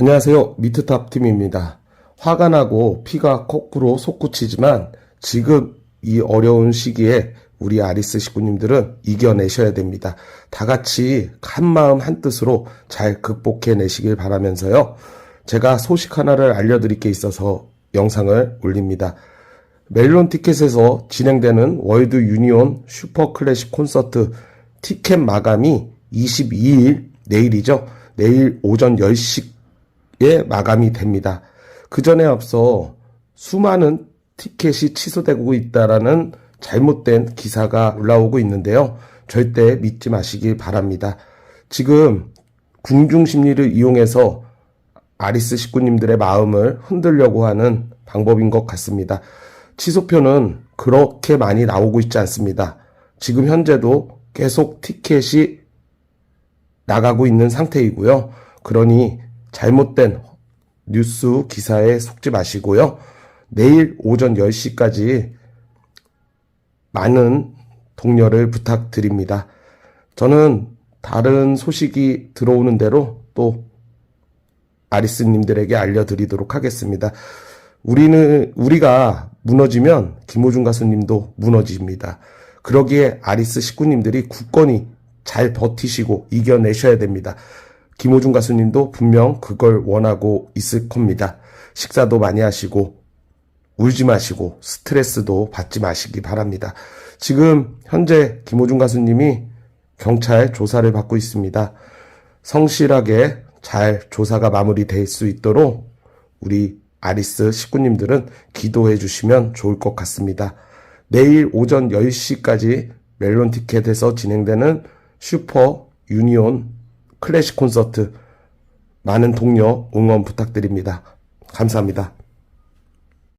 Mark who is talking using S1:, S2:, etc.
S1: 안녕하세요. 미트탑 팀입니다. 화가 나고 피가 거꾸로 솟구치지만 지금 이 어려운 시기에 우리 아리스 식구님들은 이겨내셔야 됩니다. 다 같이 한 마음 한 뜻으로 잘 극복해 내시길 바라면서요. 제가 소식 하나를 알려드릴 게 있어서 영상을 올립니다. 멜론 티켓에서 진행되는 월드 유니온 슈퍼 클래식 콘서트 티켓 마감이 22일 내일이죠. 내일 오전 10시 에 마감이 됩니다. 그 전에 앞서 수많은 티켓이 취소되고 있다라는 잘못된 기사가 올라오고 있는데요. 절대 믿지 마시길 바랍니다. 지금 궁중 심리를 이용해서 아리스 식구님들의 마음을 흔들려고 하는 방법인 것 같습니다. 취소표는 그렇게 많이 나오고 있지 않습니다. 지금 현재도 계속 티켓이 나가고 있는 상태이고요. 그러니 잘못된 뉴스 기사에 속지 마시고요. 내일 오전 10시까지 많은 독려를 부탁드립니다. 저는 다른 소식이 들어오는 대로 또 아리스님들에게 알려드리도록 하겠습니다. 우리는, 우리가 무너지면 김호중 가수님도 무너집니다. 그러기에 아리스 식구님들이 굳건히 잘 버티시고 이겨내셔야 됩니다. 김호중 가수님도 분명 그걸 원하고 있을 겁니다. 식사도 많이 하시고, 울지 마시고, 스트레스도 받지 마시기 바랍니다. 지금 현재 김호중 가수님이 경찰 조사를 받고 있습니다. 성실하게 잘 조사가 마무리될 수 있도록 우리 아리스 식구님들은 기도해 주시면 좋을 것 같습니다. 내일 오전 10시까지 멜론 티켓에서 진행되는 슈퍼 유니온 클래식 콘서트 많은 동료 응원 부탁드립니다. 감사합니다.